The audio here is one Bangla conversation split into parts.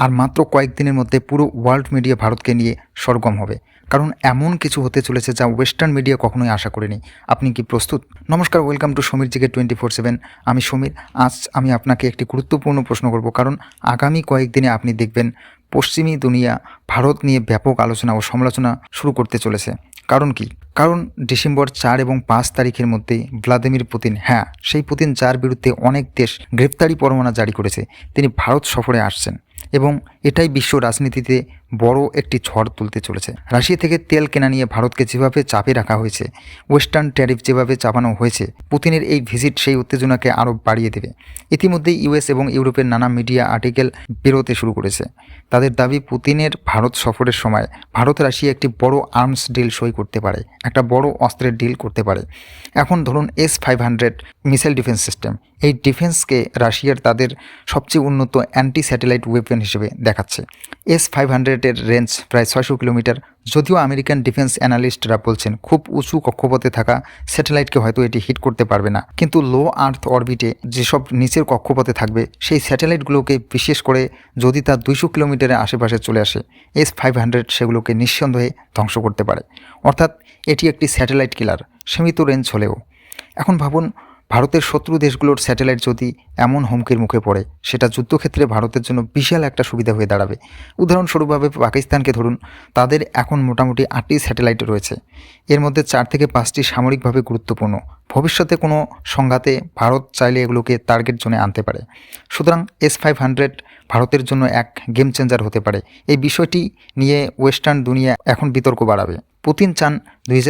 আর মাত্র কয়েকদিনের মধ্যে পুরো ওয়ার্ল্ড মিডিয়া ভারতকে নিয়ে সরগম হবে। কারণ এমন কিছু হতে চলেছে যা ওয়েস্টার্ন মিডিয়া কখনোই আশা করেনি। আপনি কি প্রস্তুত? নমস্কার, welcome to Sameer GK twenty four seven. আমি সমীর। আজ আমি আপনাকে একটি গুরুত্বপূর্ণ প্রশ্ন করব, কারণ আগামী কয়েকদিনে আপনি দেখবেন পশ্চিমী দুনিয়া, ভারত নিয়ে ব্যাপক আলোচনা ও সমালোচনা শুরু করতে চলেছে। কারণ কি? কারণ ডিসেম্বর চার এবং পাঁচ তারিখের মধ্যে ভ্লাদিমির পুতিন হ্যাঁ সেই পুতিন যার বিরুদ্ধে অনেক দেশ গ্রেপ্তারি পরোয়ানা জারি করেছে। তিনি ভারত সফরে আসছেন। এবং এটাই বিশ্ব রাজনীতিতে বড় একটি ঝড় তুলতে চলেছে। রাশিয়া থেকে তেল কেনা নিয়ে ভারতকে যেভাবে চাপে রাখা হয়েছে, ওয়েস্টার্ন ট্যারিফ যেভাবে চাপানো হয়েছে, পুতিনের এই ভিজিট সেই উত্তেজনাকে আরও বাড়িয়ে দেবে। ইতিমধ্যেই ইউএস এবং ইউরোপের নানা মিডিয়া আর্টিকেল বেরোতে শুরু করেছে। তাদের দাবি, পুতিনের ভারত সফরের সময় ভারত রাশিয়া একটি বড় আর্মস ডিল সই করতে পারে, একটা বড় অস্ত্রের ডিল করতে পারে। এখন ধরুন S five hundred missile defence system. এই ডিফেন্সকে রাশিয়ার তাদের সবচেয়ে উন্নত অ্যান্টি স্যাটেলাইট ওয়েপেন হিসেবে দেখাচ্ছে। এস ফাইভ হান্ড্রেডের রেঞ্জ প্রায় ছয়শো কিলোমিটার। যদিও আমেরিকান ডিফেন্স অ্যানালিস্টরা বলছেন, খুব উঁচু কক্ষপথে থাকা স্যাটেলাইটকে হয়তো এটি হিট করতে পারবে না। কিন্তু লো আর্থ অরবিটে যেসব নিচের কক্ষপথে থাকবে, সেই স্যাটেলাইটগুলোকে বিশেষ করে যদি তা দুইশো কিলোমিটারের আশেপাশে চলে আসে এস ফাইভ হান্ড্রেড সেগুলোকে নিঃসন্দেহে ধ্বংস করতে পারে। অর্থাৎ এটি একটি স্যাটেলাইট কিলার সীমিত রেঞ্জ হলেও। এখন ভাবুন ভারতের শত্রু দেশগুলোর স্যাটেলাইট যদি এমন হুমকির মুখে পড়ে, সেটা যুদ্ধক্ষেত্রে ভারতের জন্য বিশাল একটা সুবিধা হয়ে দাঁড়াবে। উদাহরণস্বরূপভাবে পাকিস্তানকে ধরুন, তাদের এখন মোটামুটি আটটি স্যাটেলাইট রয়েছে। এর মধ্যে চার থেকে পাঁচটি সামরিকভাবে গুরুত্বপূর্ণ। ভবিষ্যতে কোনো সংঘাতে ভারত চাইলে এগুলোকে টার্গেট জোনে আনতে পারে। সুতরাং এস ফাইভ হান্ড্রেড ভারতের জন্য এক গেম চেঞ্জার হতে পারে। এই বিষয়টি নিয়ে ওয়েস্টার্ন দুনিয়া এখন বিতর্ক বাড়াবে। পুতিন চান দুই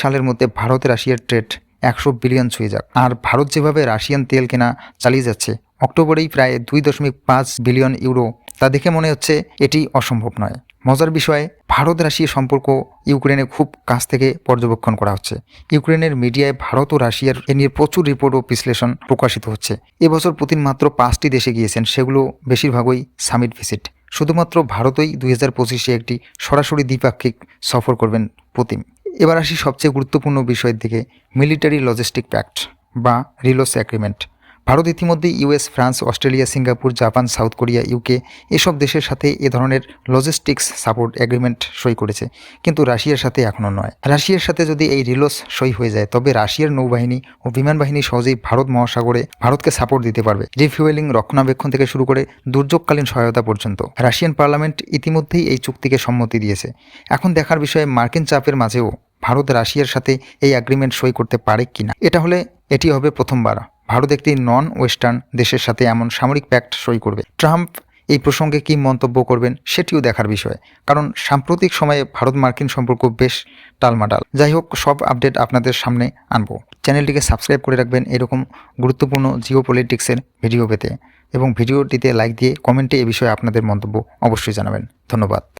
সালের মধ্যে ভারত রাশিয়ার ট্রেড একশো বিলিয়ন ছুঁয়ে যাক। আর ভারত যেভাবে রাশিয়ান তেল কেনা চালিয়ে যাচ্ছে, অক্টোবরেই প্রায় দুই দশমিক পাঁচ বিলিয়ন ইউরো, তা দেখে মনে হচ্ছে এটি অসম্ভব নয়। মজার বিষয়ে ভারত রাশিয়া সম্পর্ক ইউক্রেনে খুব কাছ থেকে পর্যবেক্ষণ করা হচ্ছে। ইউক্রেনের মিডিয়ায় ভারত ও রাশিয়ার এ নিয়ে প্রচুর রিপোর্ট ও বিশ্লেষণ প্রকাশিত হচ্ছে। এবছর পুতিন মাত্র পাঁচটি দেশে গিয়েছেন, সেগুলো বেশিরভাগই সামিট ভিজিট। শুধুমাত্র ভারতই দুই হাজার পঁচিশে একটি সরাসরি দ্বিপাক্ষিক সফর করবেন পুতিন। এবার আসি সবচেয়ে গুরুত্বপূর্ণ বিষয়ের দিকে মিলিটারি লজিস্টিক প্যাক্ট বা রিলোস অ্যাগ্রিমেন্ট ভারত ইতিমধ্যেই US France, Australia, Singapore, Japan, South Korea, UK এসব দেশের সাথে এ ধরনের লজিস্টিক্স সাপোর্ট এগ্রিমেন্ট সই করেছে। কিন্তু রাশিয়ার সাথে এখনও নয়। রাশিয়ার সাথে যদি এই রিলোস সই হয়ে যায়, তবে রাশিয়ার নৌবাহিনী ও বিমান বাহিনী সহজেই ভারত মহাসাগরে ভারতকে সাপোর্ট দিতে পারবে। রিফুয়েলিং, রক্ষণাবেক্ষণ থেকে শুরু করে দুর্যোগকালীন সহায়তা পর্যন্ত। রাশিয়ান পার্লামেন্ট ইতিমধ্যেই এই চুক্তিকে সম্মতি দিয়েছে। এখন দেখার বিষয়ে, মার্কিন চাপের মাঝেও ভারত রাশিয়ার সাথে এই অ্যাগ্রিমেন্ট সই করতে পারে কিনা? এটা হলে এটি হবে প্রথমবার। ভারত একটি নন ওয়েস্টার্ন দেশের সাথে এমন সামরিক প্যাক্ট সই করবে। ট্রাম্প এই প্রসঙ্গে কী মন্তব্য করবেন সেটিও দেখার বিষয়, কারণ সাম্প্রতিক সময়ে ভারত মার্কিন সম্পর্ক বেশ টালমাটাল। যাই হোক, সব আপডেট আপনাদের সামনে আনব। চ্যানেলটিকে সাবস্ক্রাইব করে রাখবেন এরকম গুরুত্বপূর্ণ জিও পলিটিক্সের ভিডিও পেতে এবং ভিডিওটিতে লাইক দিয়ে কমেন্টে এ বিষয়ে আপনাদের মন্তব্য অবশ্যই জানাবেন। ধন্যবাদ।